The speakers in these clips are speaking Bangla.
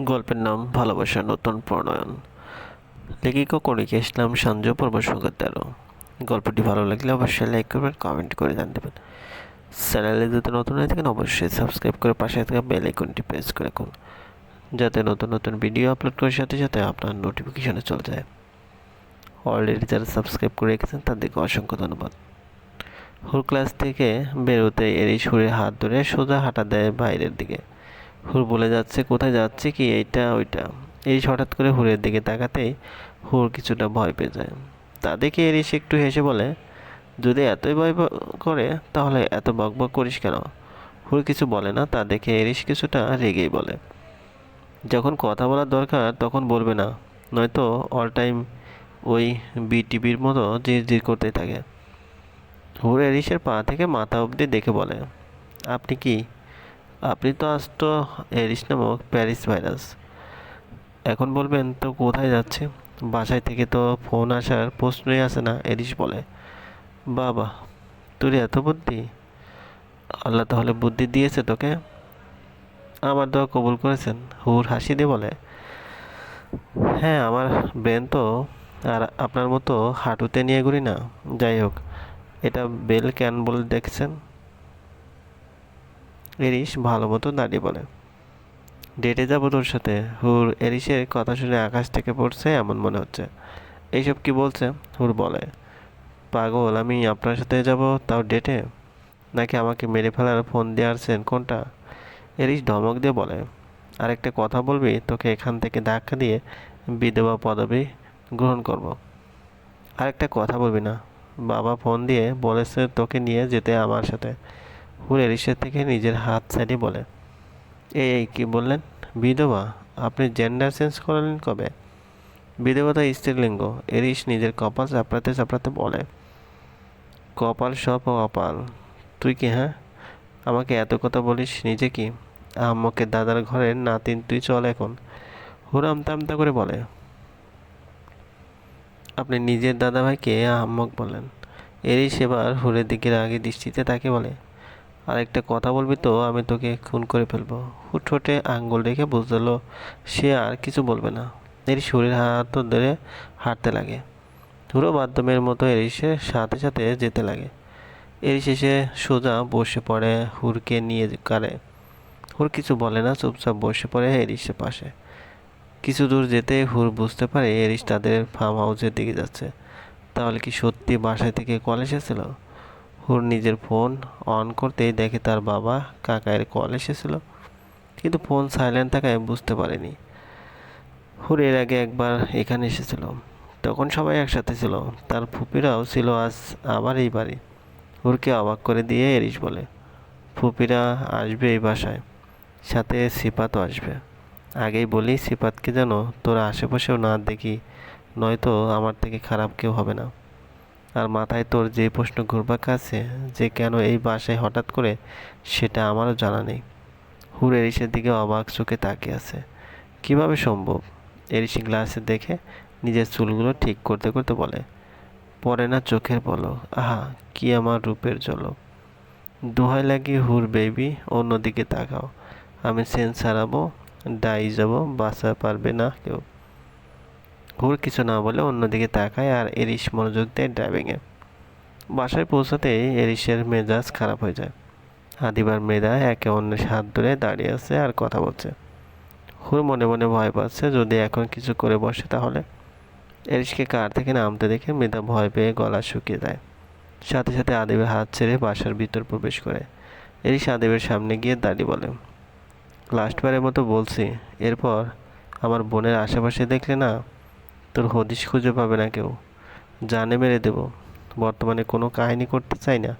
গল্পের নাম ভালোবাসা নতুন প্রণয়ন। লেখিকা কণিকা ইসলাম সঞ্জু পর্ব সংখ্যা তেরো গল্পটি ভালো লাগলে অবশ্যই লাইক করবেন, কমেন্ট করে জান দেবেন চ্যানেলে যদি নতুন হয়ে থাকেন, অবশ্যই সাবস্ক্রাইব করে পাশে থাকা বেল আইকনটি প্রেস করে রাখুন। যাতে নতুন নতুন ভিডিও আপলোড করার সাথে সাথে আপনার নোটিফিকেশনে চলে যায়। অলরেডি যারা সাবস্ক্রাইব করে রেখেছেন, তাদেরকে অসংখ্য ধন্যবাদ। হুর ক্লাস থেকে বেরোতে এরই সুরে হাত ধরে সোজা হাঁটা দেয় বাইরের দিকে। হুর বলে যাচ্ছে, কোথায় যাচ্ছে কি? এইটা, ওইটা। এরিস হঠাৎ করে হুরের দিকে তাকাতেই হুর কিছুটা ভয় পেয়ে যায়। তা দেখে এরিস একটু হেসে বলে, যদি এতই ভয় করে, তাহলে এত বকবক করিস কেন? হুর কিছু বলে না, তা দেখে এরিস কিছুটা রেগেই বলে, যখন কথা বলার দরকার, তখন বলবে না। নয়তো অল টাইম ওই বিটিভির মতো জির জির করতেই থাকে। হুর এরিসের পা থেকে মাথা অবধি দেখে বলে, আপনি কি তো এরিস নামক প্যারিস ভাইরাস। এখন বলবেন, তো কোথায় যাচ্ছে? বাসায় থেকে তো ফোন আসার প্রশ্নই আসে না, এরিস বলে। বাবা, তোর এত বুদ্ধি? আল্লাহ তাহলে বুদ্ধি দিয়েছে তোকে? আমার দোয়া কবুল করেছেন, হুর হাসি দিয়ে বলে। হ্যাঁ আমার ব্রেন তো, আর আপনার মতো হাঁটুতে নিয়ে ঘুরি না। যাই হোক, এটা বেল ক্যান বলে দেখছেন? এরিস ভালো মতো দাঁড়িয়ে বলে। ডেটে যাব তোর সাথে। হুর এরিসের কথা শুনে আকাশ থেকে পড়ছে এমন মনে হচ্ছে। এইসব কি বলছে? হুর বলে। পাগল, আমি আপনার সাথে যাব তাও ডেটে? নাকি আমাকে মেরে ফেলার ফোন দিয়ে আসছেন কোনটা? এরিস ধমক দিয়ে বলে। আরেকটা কথা বলবি? তোকে এখান থেকে ধাক্কা দিয়ে বিধবা পদবি গ্রহণ করব। আরেকটা কথা বলবি না? বাবা ফোন দিয়ে বলেছে তোকে নিয়ে যেতে আমার সাথে। হুর এরিসের থেকে নিজের হাত ছাড়িয়ে বলে, এই এই, কি বললেন? বিধবা, আপনি জেন্ডার চেঞ্জ করলেন কবে? বিধবতা স্ত্রীলিঙ্গ এরিস নিজের কপাল চাপড়াতে চাপড়াতে বলে, কপাল সব কপাল তুই কি হ্যাঁ? আমাকে এত কথা বলিস, নিজে কি? আম্মকে দাদার ঘরের নাতিন, তুই চল এখন। হুরাম তামতা করে বলে, আপনি নিজের দাদা ভাইকে আহম্মক বলেন এরিস এবার হুরের দিকে আগে দৃষ্টিতে তাকে বলে আরেকটা কথা বলবি তো, আমি তোকে খুন করে ফেলব। হুট ঠোঁটে আঙ্গুল রেখে বুঝলো সে আর কিছু বলবে না। এর শরীর হাত ধরে হাঁটতে লাগে। হুরো মাধ্যমের মতো এরিসের সাথে সাথে যেতে লাগে। এরিস এসে সোজা বসে পড়ে হুরকে নিয়ে কারে হুর কিছু বলে না, চুপচাপ বসে পড়ে এরিসের পাশে। কিছু দূর যেতে হুর বুঝতে পারে এরিস তাদের ফার্ম হাউসের দিকে যাচ্ছে। তাহলে কি সত্যি বাসায় থেকে কল এসেছিল? হুর নিজের ফোন অন করতেই দেখে তার বাবা কাকায়ের কল এসেছিল। কিন্তু ফোন সাইলেন্ট থাকায় বুঝতে পারেনি। হুর এর আগে একবার এখানে এসেছিল। তখন সবাই একসাথে ছিল। তার ফুপিরাও ছিল আজ আবার এই বাড়ি। হুরকে অবাক করে দিয়ে এরিস বলে, ফুপিরা আসবে এই বাসায়। সাথে সিপাতও আসবে। আগেই বলি সিপাতকে যেন তোরা আশেপাশেও না দেখি, নয়তো আমার থেকে খারাপ কেউ হবে না। আর মাথায় তোর যে প্রশ্ন ঘুরপাক আছে যে কেন এই বাসায় হঠাৎ করে, সেটা আমারও জানা নেই। হুর এরিসের দিকে অবাক চোখে তাকিয়ে আছে। কীভাবে সম্ভব? এরিসি গ্লাসে দেখে নিজের চুলগুলো ঠিক করতে করতে বলে, পরে না চোখের বলো আহা, কি আমার রূপের ঝলক। দোহাই লাগিয়ে হুর বেবি, অন্যদিকে তাকাও। আমি সেন্স হারাবো, ডাই যাব, বাঁচা পারবে না কেউ। হুর কিছু না বলে অন্যদিকে তাকায় আর এরিশ মনোযোগ দেয় ড্রাইভিংয়ে বাসায় পৌঁছাতেই এরিশের মেজাজ খারাপ হয়ে যায়। আদিবার মেয়েরা একে অন্যের হাত ধরে দাঁড়িয়ে আছে আর কথা বলছে। হুর মনে মনে ভয় পাচ্ছে, যদি এখন কিছু করে বসে তাহলে? এরিশকে কার থেকে নামতে দেখে মৃদা ভয় পেয়ে গলা শুকিয়ে দেয় সাথে সাথে আদিবের হাত ছেড়ে বাসার ভিতর প্রবেশ করে। এরিশ আদিবের সামনে গিয়ে দাঁড়িয়ে বলে, লাস্টবারের মতো বলছি, এরপর আমার বোনের আশেপাশে দেখলে না তোর হদিশ খুঁজে পাবে না কেউ। জানে মেরে দেব। বর্তমানে কোনো কাহিনী করতে চাই না।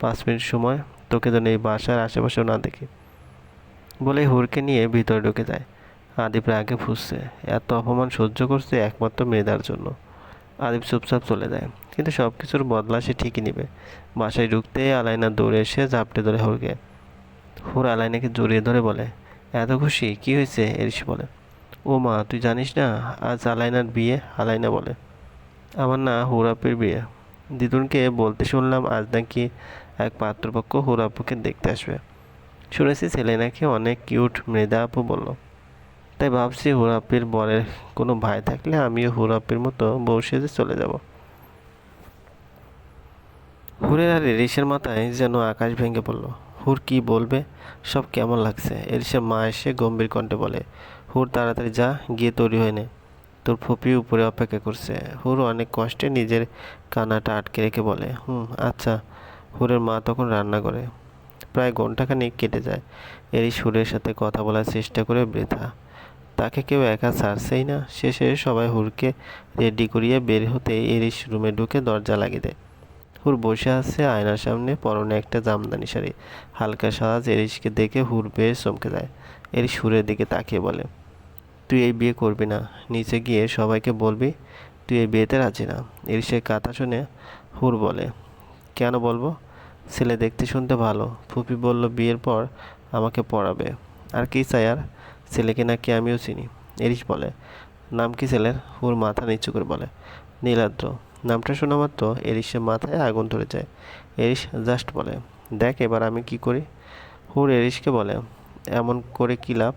পাঁচ মিনিট সময়, তোকে যেন এই বাসার আশেপাশেও না দেখি। বলে হুরকে নিয়ে ভিতরে ঢুকে যায়। আদিপ রাগে ফুসছে। এত অপমান সহ্য করছে একমাত্র মেয়েদার জন্য। আদিপ চুপচাপ চলে যায়। কিন্তু সব কিছুর বদলা সে ঠিকই নেবে। বাসায় ঢুকতে আলাইনা দৌড়ে এসে ঝাপটে ধরে হুরকে। হুর আলাইনাকে জড়িয়ে ধরে বলে, এত খুশি? কি হয়েছে? এরিস বলে ও মা, তুই জানিস না, আজ আলাইনার বিয়ে, আলাইনা বলে। আমার না হুরাপের বিয়ে। দিদুনকে বলতে শুনলাম আজ নাকি এক পাত্রপক্ষ হুরাপুকে দেখতে আসবে। শুনেছি ছেলে নাকি অনেক কিউট, মৃদা আপু বলল। তাই ভাবছি হুরাপির বরের কোনো ভাই থাকলে আমিও হুরাপির মতো বউ সেজে চলে যাব। হুরের আর এরিসের মাথায় যেন আকাশ ভেঙে পড়ল। হুর কি বলবে, সব কেমন লাগছে? এরিসের মা এসে গম্ভীর কণ্ঠে বলে হুর তাড়াতাড়ি যা, গিয়ে তৈরি হয়ে নে। তোর ফুপি উপরে অপেক্ষা করছে। হুর অনেক কষ্টে নিজের কানাটা আটকে রেখে বলে, হুম আচ্ছা। হুরের মা তখন রান্না করে। প্রায় ঘন্টাখানেক কেটে যায়। এরই সুরের সাথে কথা বলার চেষ্টা করে বৃথা। তাকে কেউ একা ছাড়ছেই না। শেষে সবাই হুরকে রেডি করিয়ে বের হতে এরিস রুমে ঢুকে দরজা লাগিয়ে দেয়। হুর বসে আছে আয়নার সামনে পরনে একটা জামদানি শাড়ি। হালকা সাজ এরিসকে দেখে হুর বেশ চমকে যায়। এরিস সুরের দিকে তাকিয়ে বলে তুই এই বিয়ে করবি না। নিচে গিয়ে সবাইকে বলবি, তুই এই বিয়েতে রাজি না। এরিসের কথা শুনে হুর বলে, কেন বলব? ছেলে দেখতে শুনতে ভালো। ফুপি বলল, বিয়ের পর আমাকে পড়াবে। আর কি চাই আর ছেলেকে নাকি আমিও চিনি। এরিস বলে, নাম কি ছেলের? হুর মাথা নিচু করে বলে, নীলাদ্র। নামটা শোনা মাত্র এরিসের মাথায় আগুন ধরে যায়। এরিস জাস্ট বলে, দেখ এবার আমি কি করি? হুর এরিসকে বলে, এমন করে কী লাভ?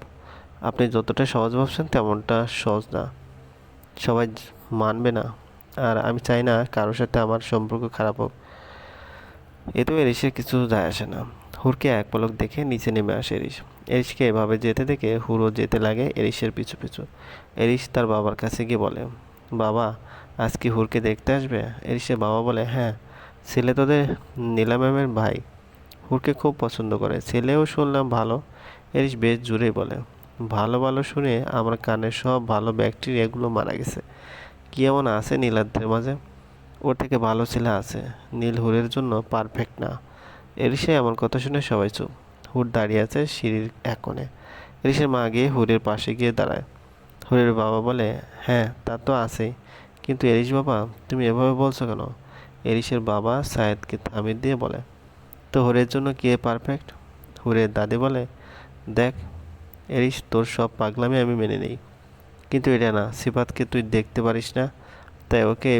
আপনি যতটা সহজ ভাবছেন তেমনটা সহজ না। সবাই মানবে না। আর আমি চাই না কারোর সাথে আমার সম্পর্ক খারাপ হোক। এতেও এরিসের কিছু যায় আসে না। হুরকে এক পলক দেখে নিচে নেমে আসে এরিস। এরিসকে এভাবে যেতে দেখে হুরও যেতে লাগে এরিসের পিছু পিছু। এরিস তার বাবার কাছে গিয়ে বলে, বাবা, আজ কি হুরকে দেখতে আসবে? এরিসের বাবা বলে হ্যাঁ ছেলে তোদের নীলা ম্যামের ভাই। হুরকে খুব পছন্দ করে। ছেলেও শুনলাম ভালো। এরিস বেশ জুড়েই বলে ভালো ভালো শুনে আমার কানের সব ভালো ব্যাকটেরিয়াগুলো মারা গেছে। কি এমন আছে নীলাদ্রের মাঝে? ওর থেকে ভালো ছেলে আছে। নীল হুরের জন্য পারফেক্ট না। এরিসে এমন কথা শুনে সবাই চুপ। হুর দাঁড়িয়ে আছে সিঁড়ির এক কোণে। এরিসের মা গিয়ে হুরের পাশে গিয়ে দাঁড়ায়। হুরের বাবা বলে হ্যাঁ তা তো আছেই। কিন্তু এরিস বাবা, তুমি এভাবে বলছো কেন? এরিসের বাবা সায়েদকে থামিয়ে দিয়ে বলে, তো হুরের জন্য কে পারফেক্ট হুরের দাদি বলে, দেখ এরিস, তোর সব পাগলামি আমি মেনে নিই। কিন্তু এটা না, সিফাতকে তুই দেখতে পারিস না, তাই ওকে